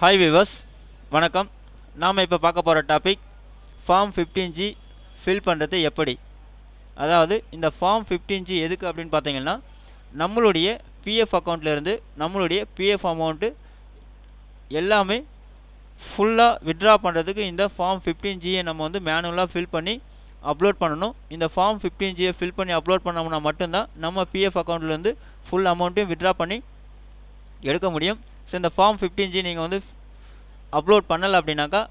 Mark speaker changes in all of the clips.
Speaker 1: Hi viewers வணக்கம். நாம் இப்போ பார்க்க போகிற topic form fifteen G fill பண்ணுறது எப்படி? அதாவது இந்த ஃபார்ம் ஃபிஃப்டீன் ஜி எதுக்கு அப்படின்னு பார்த்தீங்கன்னா நம்மளுடைய பிஎஃப் அக்கௌண்ட்லேருந்து நம்மளுடைய பிஎஃப் அமௌண்ட்டு எல்லாமே ஃபுல்லாக வித்ட்ரா பண்ணுறதுக்கு இந்த ஃபார்ம் ஃபிஃப்டீன் ஜியை நம்ம வந்து மேனுவலாக ஃபில் பண்ணி அப்லோட் பண்ணணும். இந்த ஃபார்ம் ஃபிஃப்டீன் ஜியை ஃபில் பண்ணி அப்லோட் பண்ணோம்னா மட்டும்தான் நம்ம பிஎஃப் அக்கௌண்ட்லேருந்து ஃபுல் அமௌண்ட்டையும் விட்ரா பண்ணி எடுக்க முடியும். ஸோ இந்த ஃபார்ம் ஃபிஃப்டீன் ஜி நீங்கள் வந்து அப்லோட் பண்ணலை அப்படின்னாக்கா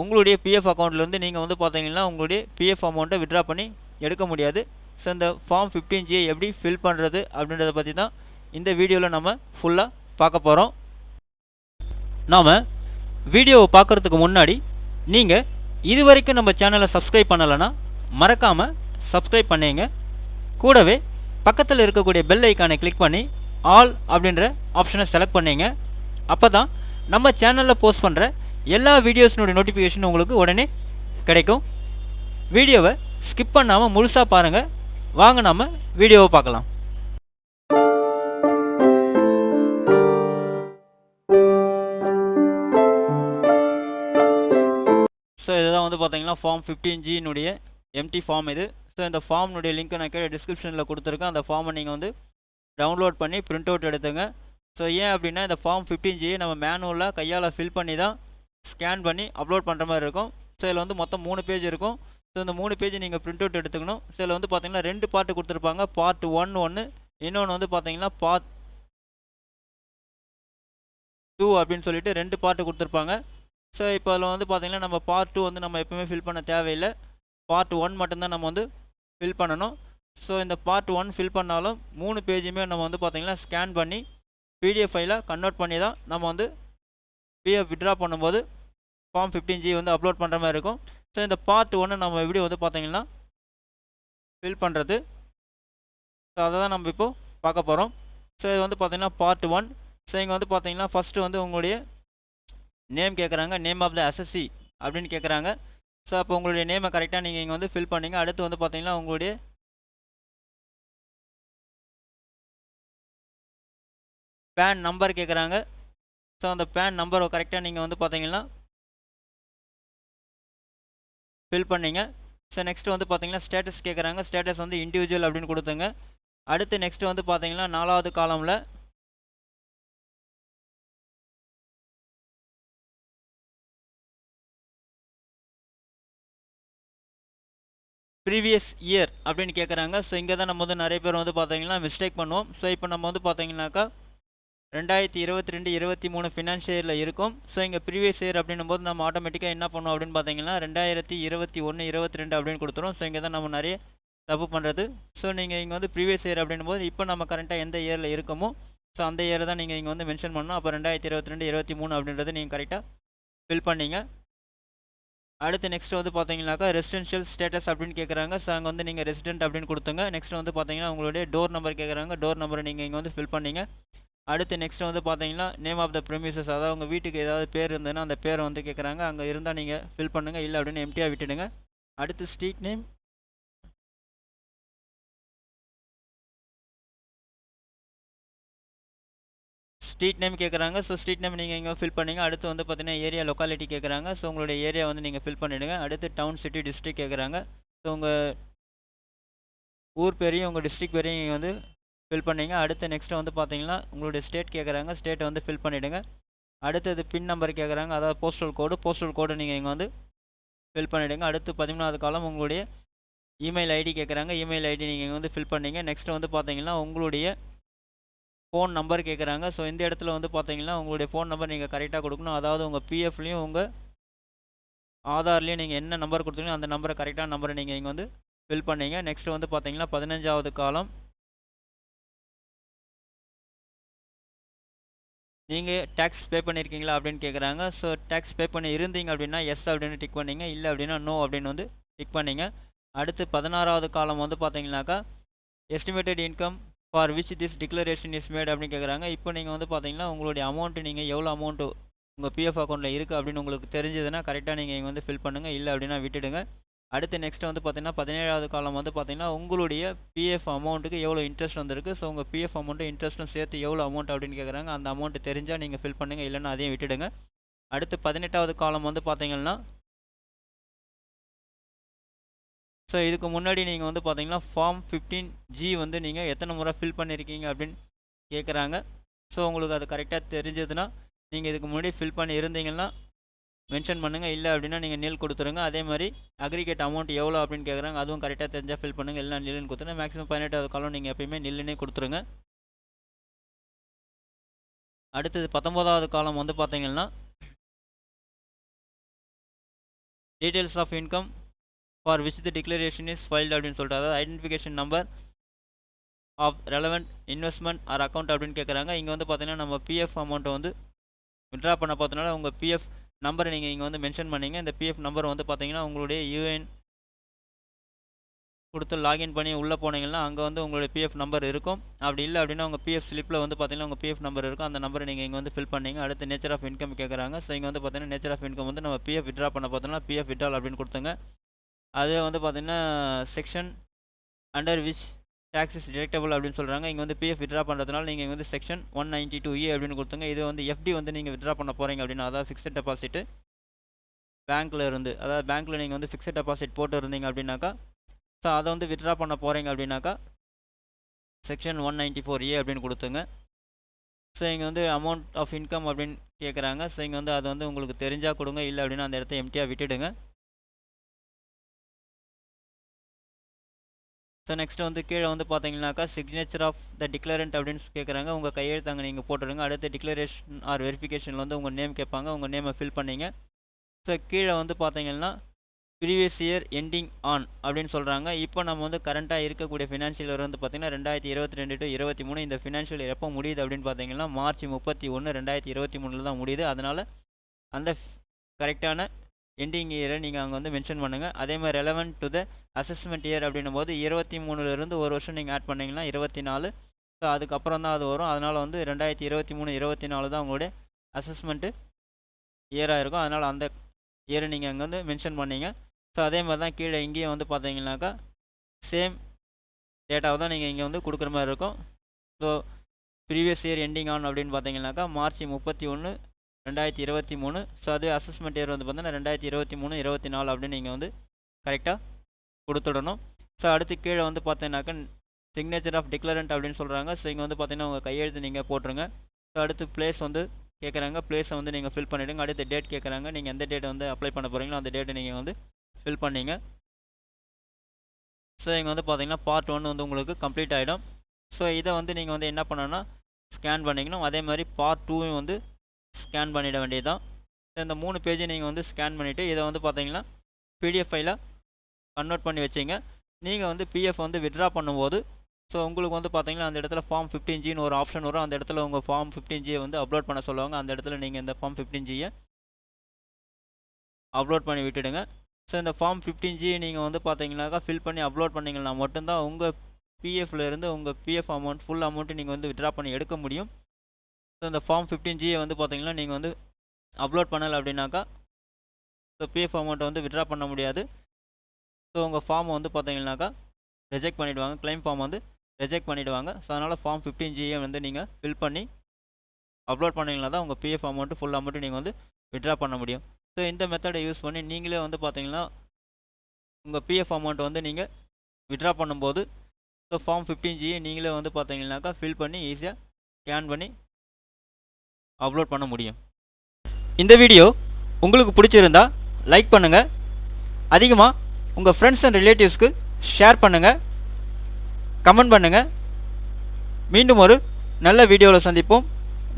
Speaker 1: உங்களுடைய பிஎஃப் அக்கௌண்ட்லேருந்து நீங்கள் வந்து பார்த்தீங்கன்னா உங்களுடைய பிஎஃப் அமௌண்ட்டை விட்ரா பண்ணி எடுக்க முடியாது. ஸோ இந்த ஃபார்ம் ஃபிஃப்டீன் ஜியை எப்படி ஃபில் பண்ணுறது அப்படின்றத பற்றி தான் இந்த வீடியோவில் நம்ம ஃபுல்லாக பார்க்க போகிறோம் நாம் வீடியோவை பார்க்குறதுக்கு முன்னாடி நீங்கள் இது வரைக்கும் நம்ம சேனலை சப்ஸ்கிரைப் பண்ணலைன்னா மறக்காமல் சப்ஸ்கிரைப் பண்ணிங்க. கூடவே பக்கத்தில் இருக்கக்கூடிய பெல் ஐக்கானை கிளிக் பண்ணி ஆல் அப்படின்ற ஆப்ஷனை செலக்ட் பண்ணிங்க. அப்போ தான் நம்ம சேனலில் போஸ்ட் பண்ணுற எல்லா வீடியோஸினுடைய நோட்டிஃபிகேஷன் உங்களுக்கு உடனே கிடைக்கும். வீடியோவை ஸ்கிப் பண்ணாமல் முழுசாக பாருங்கள் வாங்க நாம் வீடியோவை பார்க்கலாம். ஸோ இதுதான் வந்து பார்த்தீங்கன்னா ஃபார்ம் ஃபிஃப்டீன் ஜினுடைய எம்டி ஃபார்ம் இது. ஸோ இந்த ஃபார்ம்னுடைய லிங்க்கை நான் கீழே டிஸ்கிரிப்ஷனில் கொடுத்துருக்கேன். அந்த ஃபார்மை நீங்கள் வந்து டவுன்லோட் பண்ணி பிரிண்ட் அவுட் எடுத்துங்க. ஸோ ஏன் அப்படின்னா இந்த ஃபார்ம் ஃபிஃப்டீன் ஜியை நம்ம மேனுவலாக கையால் ஃபில் பண்ணி தான் ஸ்கேன் பண்ணி அப்லோட் பண்ணுற மாதிரி இருக்கும். ஸோ இதில் வந்து மொத்தம் மூணு பேஜ் இருக்கும். ஸோ இந்த மூணு பேஜ் நீங்கள் பிரிண்ட் அவுட் எடுத்துக்கணும். ஸோ இதில் வந்து பார்த்தீங்கன்னா ரெண்டு பார்ட்டு கொடுத்துருப்பாங்க. பார்ட் ஒன் ஒன்று இன்னொன்று வந்து பார்த்தீங்கன்னா பார்ட் டூ அப்படின்னு சொல்லிட்டு ரெண்டு பார்ட்டு கொடுத்துருப்பாங்க. ஸோ இப்போ அதில் வந்து பார்த்தீங்கன்னா நம்ம பார்ட் டூ வந்து நம்ம எப்பவுமே ஃபில் பண்ண தேவையில்லை. பார்ட் ஒன் மட்டும்தான் நம்ம வந்து ஃபில் பண்ணணும். ஸோ இந்த பார்ட் ஒன் ஃபில் பண்ணாலும் மூணு பேஜுமே நம்ம வந்து பார்த்திங்கன்னா ஸ்கேன் பண்ணி பிடிஎஃப் ஃபைலாக கன்வெர்ட் பண்ணி தான் நம்ம வந்து பிஎஃப் விட்ரா பண்ணும்போது ஃபார்ம் ஃபிஃப்டீன் ஜி வந்து அப்லோட் பண்ணுற மாதிரி இருக்கும். ஸோ இந்த பார்ட் ஒன்று நம்ம எப்படி வந்து பார்த்தீங்கன்னா ஃபில் பண்ணுறது ஸோ அதை தான் நம்ம இப்போது பார்க்க போகிறோம் ஸோ இது வந்து பார்த்திங்கன்னா பார்ட் ஒன் ஸோ இங்கே வந்து பார்த்தீங்கன்னா ஃபஸ்ட்டு வந்து உங்களுடைய நேம் கேட்குறாங்க நேம் ஆஃப் த எஸ்எஸ்சி அப்படின்னு கேட்குறாங்க ஸோ அப்போ உங்களுடைய நேமை கரெக்டாக நீங்கள் இங்கே வந்து ஃபில் பண்ணிங்க. அடுத்து வந்து பார்த்தீங்கன்னா உங்களுடைய பேன் நம்பர் கேட்குறாங்க ஸோ அந்த பேன் நம்பரை கரெக்டாக நீங்கள் வந்து பார்த்தீங்கன்னா ஃபில் பண்ணிங்க. ஸோ நெக்ஸ்ட் வந்து பார்த்தீங்கன்னா ஸ்டேட்டஸ் கேட்குறாங்க ஸ்டேட்டஸ் வந்து இண்டிவிஜுவல் அப்படின்னு கொடுத்துங்க. அடுத்து நெக்ஸ்ட் வந்து பார்த்தீங்கன்னா நாலாவது காலமில் ப்ரீவியஸ் இயர் அப்படின்னு கேட்குறாங்க ஸோ இங்கே தான் நம்ம வந்து நிறைய பேர் வந்து பார்த்தீங்கன்னா மிஸ்டேக் பண்ணுவோம். ஸோ இப்போ நம்ம வந்து பார்த்தீங்கன்னாக்கா ரெண்டாயிரத்தி இருபத்தி ரெண்டு இருபத்தி மூணு ஃபினான்ஷியல் இயரில் இருக்கும். ஸோ இங்கே ப்ரீவியஸ் இயர் அப்படின்னும் போது நம்ம ஆட்டோமேட்டிக்காக என்ன பண்ணோம் அப்படின்னு பார்த்தீங்கன்னா ரெண்டாயிரத்தி இருபத்தி ஒன்று இருபத்தி ரெண்டு அப்படின்னு கொடுத்துரும். ஸோ இங்கே தான் நம்ம நிறைய தப்பு பண்ணுறது ஸோ நீங்கள் இங்கே வந்து ப்ரீவியஸ் இயர் அப்படின்னும் போது இப்போ நம்ம கரெக்டாக எந்த இயரில் இருக்கமோ ஸோ அந்த இயர் தான் நீங்கள் இங்கே வந்து மென்ஷன் பண்ணணும். அப்போ ரெண்டாயிரத்தி இருபத்தி ரெண்டு இருபத்தி மூணு அப்படின்றது நீங்கள் கரெக்டாக ஃபில் பண்ணிங்க. அடுத்து நெக்ஸ்ட் வந்து பார்த்தீங்கன்னாக்கா ரெசிடென்ஷியல் ஸ்டேட்டஸ் அப்படின்னு கேட்குறாங்க ஸோ அங்கே வந்து நீங்கள் ரெசிடென்ட் அப்படின்னு கொடுத்துங்க. நெக்ஸ்ட் வந்து பார்த்தீங்கன்னா உங்களுடைய டோர் நம்பர் கேட்குறாங்க டோர் நம்பரை நீங்கள் இங்கே வந்து ஃபில் பண்ணிங்க. அடுத்து நெக்ஸ்ட் வந்து பார்த்தீங்கன்னா நேம் ஆஃப் த ப்ரெமிசஸ் அதாவது உங்கள் வீட்டுக்கு ஏதாவது பேர் இருந்ததுன்னா அந்த பேரை வந்து கேட்குறாங்க அங்கே இருந்தால் நீங்கள் ஃபில் பண்ணுங்கள் இல்லை அப்படின்னு எம்டியாக விட்டுடுங்க. அடுத்து ஸ்ட்ரீட் நேம் ஸ்ட்ரீட் நேம் கேட்குறாங்க ஸோ ஸ்ட்ரீட் நேம் நீங்கள் இங்கே ஃபில் பண்ணுங்கள் அடுத்து வந்து பார்த்தீங்கன்னா ஏரியா லொக்காலிட்டி கேட்குறாங்க ஸோ உங்களுடைய ஏரியா வந்து நீங்கள் ஃபில் பண்ணிவிடுங்க அடுத்து டவுன் சிட்டி டிஸ்ட்ரிக் கேட்குறாங்க ஸோ உங்கள் ஊர் பேரையும் உங்கள் டிஸ்ட்ரிக் பேரையும் நீங்கள் வந்து ஃபில் பண்ணிங்க. அடுத்து நெக்ஸ்ட்டு வந்து பார்த்தீங்கன்னா உங்களுடைய ஸ்டேட் கேட்குறாங்க ஸ்டேட்டை வந்து ஃபில் பண்ணிவிடுங்க அடுத்தது பின் நம்பர் கேட்குறாங்க அதாவது போஸ்டல் கோடு போஸ்டல் கோடு நீங்கள் இங்கே வந்து ஃபில் பண்ணிவிடுங்க அடுத்து பதிமூணாவது காலம் உங்களுடைய இமெயில் ஐடி கேட்குறாங்க இமெயில் ஐடி நீங்கள் இங்கே வந்து ஃபில் பண்ணிங்க. நெக்ஸ்ட்டு வந்து பார்த்தீங்கன்னா உங்களுடைய ஃபோன் நம்பர் கேட்குறாங்க ஸோ இந்த இடத்துல வந்து பார்த்தீங்கன்னா உங்களுடைய ஃபோன் நம்பர் நீங்கள் கரெக்டாக கொடுக்கணும். அதாவது உங்கள் பிஎஃப்லேயும் உங்கள் ஆதார்லேயும் நீங்கள் என்ன நம்பர் கொடுத்தீங்களோ அந்த நம்பரை கரெக்டான நம்பரை நீங்கள் இங்கே வந்து ஃபில் பண்ணிங்க. நெக்ஸ்ட்டு வந்து பார்த்தீங்கன்னா பதினஞ்சாவது காலம் நீங்கள் டேக்ஸ் பே பண்ணியிருக்கீங்களா அப்படின்னு கேட்குறாங்க ஸோ டேக்ஸ் பே பண்ணி இருந்தீங்க அப்படின்னா எஸ் அப்படின்னு டிக் பண்ணிங்க. இல்லை அப்படின்னா நோ அப்படின்னு வந்து டிக் பண்ணிங்க. அடுத்து பதினாறாவது காலம் வந்து பார்த்தீங்கன்னாக்கா estimated income for which this declaration is made அப்படின்னு கேட்குறாங்க இப்போ நீங்கள் வந்து பார்த்தீங்கன்னா உங்களுடைய அமௌண்ட்டு நீங்கள் எவ்வளோ அமௌண்ட்டு உங்கள் பிஎஃப் அக்கௌண்ட்டில் இருக்குது அப்படின்னு உங்களுக்கு தெரிஞ்சதுன்னா கரெக்டாக நீங்கள் இங்கே வந்து ஃபில் பண்ணுங்கள் இல்லை அப்படின்னா விட்டுடுங்க. அடுத்து நெக்ஸ்ட் வந்து பார்த்தீங்கன்னா பதினேழாவது காலம் வந்து பார்த்தீங்கன்னா உங்களுடைய பிஎஃப் அமௌண்ட்டுக்கு எவ்வளோ இன்ட்ரெஸ்ட் வந்திருக்கு? ஸோ உங்கள் பிஎஃப் அமௌண்ட்டு இன்ட்ரெஸ்ட்டும் சேர்த்து எவ்வளோ அமௌண்ட் அப்படின்னு கேட்குறாங்க அந்த அமௌண்ட் தெரிஞ்சால் நீங்கள் ஃபில் பண்ணுங்கள் இல்லைன்னா அதையும் விட்டுடுங்க. அடுத்து பதினெட்டாவது காலம் வந்து பார்த்தீங்கன்னா ஸோ இதுக்கு முன்னாடி நீங்கள் வந்து பார்த்தீங்கன்னா ஃபார்ம் ஃபிஃப்டீன் ஜி வந்து நீங்கள் எத்தனை முறை ஃபில் பண்ணியிருக்கீங்க அப்படின்னு கேட்குறாங்க ஸோ உங்களுக்கு அது கரெக்டாக தெரிஞ்சதுன்னா நீங்கள் இதுக்கு முன்னாடி ஃபில் பண்ணி இருந்தீங்கன்னா மென்ஷன் பண்ணுங்கள் இல்லை அப்படின்னா நீங்கள் நெல் கொடுத்துருங்க. அதே மாதிரி அக்ரிகேட் அமௌண்ட் எவ்வளோ அப்படின்னு கேட்குறாங்க அதுவும் கரெக்டாக தெரிஞ்சால் ஃபில் பண்ணுங்கள் இல்லை நில்லுன்னு கொடுத்துருங்க. மேக்ஸிமம் பதினெட்டாவது காலம் நீங்கள் எப்பயுமே நில்லுன்னே கொடுத்துருங்க. அடுத்தது பத்தொம்போதாவது காலம் வந்து பார்த்தீங்கன்னா details of income for which the declaration is filed அப்படின்னு சொல்லிட்டு அதாவது identification number of relevant investment or account அப்படின்னு கேட்குறாங்க இங்கே வந்து பார்த்தீங்கன்னா நம்ம பிஎஃப் அமௌண்ட்டை வந்து விட்ரா பண்ண பார்த்தனால உங்கள் பிஎஃப் நம்பரை நீங்கள் இங்கே வந்து மென்ஷன் பண்ணீங்க. இந்த பிஎஃப் நம்பர் வந்து பார்த்தீங்கன்னா உங்களுடைய யூஎன் கொடுத்து லாகின் பண்ணி உள்ளே போனீங்கன்னா அங்கே வந்து உங்களுடைய பிஎஃப் நம்பர் இருக்கும். அப்படி இல்லை அப்படின்னா உங்கள் பிஎஃப் ஸ்லிப்பில் வந்து பார்த்தீங்கன்னா உங்கள் பிஎஃப் நம்பர் இருக்கும். அந்த நம்பரை நீங்கள் இங்கே வந்து ஃபில் பண்ணீங்க. அடுத்து நேச்சர் ஆஃப் இன்கம் கேட்குறாங்க ஸோ இங்கே வந்து பார்த்தீங்கன்னா நேச்சர் ஆஃப் இன்கம் வந்து நம்ம பிஎஃப் விட்ரா பண்ண பார்த்தோம்னா பிஎஃப் விட்ரால் அப்படின்னு கொடுத்துங்க. அதே வந்து பார்த்தீங்கன்னா section under which taxes deductible அப்படின்னு சொல்கிறாங்க இங்கே வந்து பிஎஃப் விட்ரா பண்ணுறதுனால நீங்கள் இங்கே வந்து section one ninety two A அப்படின்னு கொடுத்துங்க இது வந்து எஃப்டி வந்து நீங்கள் விட்ரா பண்ண போகிறீங்க அப்படின்னா அதாவது ஃபிக்ஸட் டெபாசிட்டு பேங்க்கில் இருந்து அதாவது பேங்க்கில் நீங்கள் வந்து ஃபிக்ஸட் டெபாசிட் போட்டு இருந்தீங்க அப்படின்னாக்கா ஸோ அதை வந்து விட்ரா பண்ண போகிறீங்க அப்படின்னாக்கா section one ninety four A அப்படின்னு கொடுத்துங்க ஸோ இங்கே வந்து அமௌண்ட் ஆஃப் இன்கம் அப்படின்னு கேட்குறாங்க ஸோ இங்கே வந்து அது வந்து உங்களுக்கு தெரிஞ்சால் கொடுங்க. இல்லை அப்படின்னா அந்த இடத்த எம்டியாக விட்டுடுங்க. ஸோ நெக்ஸ்ட் வந்து கீழே வந்து பார்த்தீங்கன்னாக்கா சிக்னேச்சர் ஆஃப் த டிக்ளரண்ட் அப்படின்னு கேட்குறாங்க உங்கள் கையெழுத்தாங்க நீங்கள் போட்டுருங்க. அடுத்து டிக்ளரேஷன் ஆர் வெரிஃபிகேஷனில் வந்து உங்கள் நேம் கேட்பாங்க. உங்கள் நேமை ஃபில் பண்ணிங்க. ஸோ கீழே வந்து பார்த்தீங்கன்னா ப்ரீவியஸ் இயர் எண்டிங் ஆன் அப்படின்னு சொல்கிறாங்க இப்போ நம்ம வந்து கரண்ட்டாக இருக்கக்கூடிய ஃபினான்ஷியல் இயர் வந்து பார்த்திங்கன்னா ரெண்டாயிரத்தி இருபத்தி ரெண்டு டு இருபத்தி மூணு இந்த ஃபினான்ஷியல் இயர் எப்போ முடியுது அப்படின்னு பார்த்தீங்கன்னா மார்ச் முப்பத்தி ஒன்று ரெண்டாயிரத்தி இருபத்தி மூணில் தான் முடியுது. அதனால் அந்த கரெக்டான எண்டிங் இயரை நீங்கள் அங்கே வந்து மென்ஷன் பண்ணுங்கள் அதே மாதிரி relevant to the assessment year அப்படின்னும் போது இருபத்தி மூணுலேருந்து ஒரு வருஷம் நீங்கள் ஆட் பண்ணிங்கன்னா இருபத்தி நாலு. ஸோ அதுக்கப்புறம் தான் அது வரும். அதனால் வந்து ரெண்டாயிரத்தி இருபத்தி மூணு இருபத்தி நாலு தான் உங்களுடைய அசஸ்மெண்ட்டு இயராக இருக்கும். அதனால் அந்த இயரை நீங்கள் அங்கே வந்து மென்ஷன் பண்ணீங்க. ஸோ அதே மாதிரி தான் கீழே இங்கேயும் வந்து பார்த்தீங்கன்னாக்கா சேம் டேட்டாவை தான் நீங்கள் இங்கே வந்து கொடுக்குற மாதிரி இருக்கும். So previous year ending on அப்படின்னு பார்த்தீங்கன்னாக்கா மார்ச் முப்பத்தி ஒன்று ரெண்டாயிரத்தி இருபத்தி மூணு. ஸோ அதுவே அசஸ்மெண்ட் இயர் வந்து பார்த்தீங்கன்னா ரெண்டாயிரத்தி இருபத்தி மூணு இருபத்தி நாலு அப்படின்னு நீங்கள் வந்து கரெக்டாக கொடுத்துடணும். ஸோ அடுத்து கீழே வந்து பார்த்தீங்கன்னாக்கா சிக்னேச்சர் ஆஃப் டிக்ளரண்ட் அப்படின்னு சொல்கிறாங்க ஸோ இங்கே வந்து பார்த்தீங்கன்னா உங்கள் கையெழுத்து நீங்கள் போட்டுருங்க. ஸோ அடுத்து பிளேஸ் வந்து கேட்குறாங்க பிளேஸை வந்து நீங்கள் ஃபில் பண்ணிவிடுங்க அடுத்து டேட் கேட்குறாங்க நீங்கள் எந்த டேட் வந்து அப்ளை பண்ண போகிறீங்களோ அந்த டேட்டை நீங்கள் வந்து ஃபில் பண்ணிங்க. ஸோ இங்கே வந்து பார்த்தீங்கன்னா பார்ட் ஒன் வந்து உங்களுக்கு கம்ப்ளீட் ஆகிடும் ஸோ இதை வந்து நீங்கள் வந்து என்ன பண்ணணும்னா ஸ்கேன் பண்ணிக்கணும் அதே மாதிரி பார்ட் டூவும் வந்து ஸ்கேன் பண்ணிட வேண்டியது தான் இந்த மூணு பேஜை நீங்கள் வந்து ஸ்கேன் பண்ணிவிட்டு இதை வந்து பார்த்தீங்கன்னா பிடிஎஃப் ஃபைலாக கன்வெர்ட் பண்ணி வச்சிங்க. நீங்கள் வந்து பிஎஃப் வந்து விட்ரா பண்ணும்போது ஸோ உங்களுக்கு வந்து பார்த்தீங்கன்னா அந்த இடத்துல ஃபார்ம் ஃபிஃப்டின் ஜின்னு ஒரு ஆப்ஷன் வரும். அந்த இடத்துல உங்கள் ஃபார்ம் ஃபிஃப்டின் ஜியை வந்து அப்லோட் பண்ண சொல்லுவாங்க. அந்த இடத்துல நீங்கள் இந்த ஃபார்ம் ஃபிஃப்டின் ஜியை அப்லோட் பண்ணி விட்டுடுங்க. ஸோ இந்த ஃபார்ம் ஃபிஃப்டின் ஜி நீங்கள் வந்து பார்த்தீங்கன்னாக்கா ஃபில் பண்ணி அப்லோட் பண்ணிங்கன்னா மட்டும்தான் உங்கள் பிஎஃப்லேருந்து உங்கள் பிஎஃப் அமௌண்ட் ஃபுல் அமௌண்ட்டு நீங்கள் வந்து விட்ரா பண்ணி எடுக்க முடியும். ஸோ இந்த ஃபார்ம் ஃபிஃப்டீன் ஜியை வந்து பார்த்தீங்கன்னா நீங்கள் வந்து அப்லோட் பண்ணலை அப்படின்னாக்கா ஸோ பிஎஃப் அமௌண்ட்டை வந்து விட்ரா பண்ண முடியாது. ஸோ உங்கள் ஃபார்மை வந்து பார்த்தீங்கன்னாக்கா ரிஜெக்ட் பண்ணிவிடுவாங்க க்ளைம் ஃபார்ம் வந்து ரிஜெக்ட் பண்ணிவிடுவாங்க ஸோ அதனால் ஃபார்ம் ஃபிஃப்டீன் ஜியை வந்து நீங்கள் ஃபில் பண்ணி அப்லோட் பண்ணிங்கன்னா தான் உங்கள் பிஎஃப் அமௌண்ட்டு ஃபுல் அமௌண்ட்டு நீங்கள் வந்து விட்ரா பண்ண முடியும். ஸோ இந்த மெத்தடை யூஸ் பண்ணி நீங்களே வந்து பார்த்தீங்கன்னா உங்கள் பிஎஃப் அமௌண்ட் வந்து நீங்கள் விட்ரா பண்ணும்போது ஸோ ஃபார்ம் ஃபிஃப்டீன் ஜியை நீங்களே வந்து பார்த்தீங்கன்னாக்கா ஃபில் பண்ணி ஈஸியாக ஸ்கேன் பண்ணி அப்லோட் பண்ண முடியும். இந்த வீடியோ உங்களுக்கு பிடிச்சிருந்தா லைக் பண்ணுங்கள் அதிகமாக உங்கள் ஃப்ரெண்ட்ஸ் அண்ட் ரிலேட்டிவ்ஸ்க்கு ஷேர் பண்ணுங்கள் கமெண்ட் பண்ணுங்கள் மீண்டும் ஒரு நல்ல வீடியோவில் சந்திப்போம்.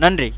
Speaker 1: நன்றி.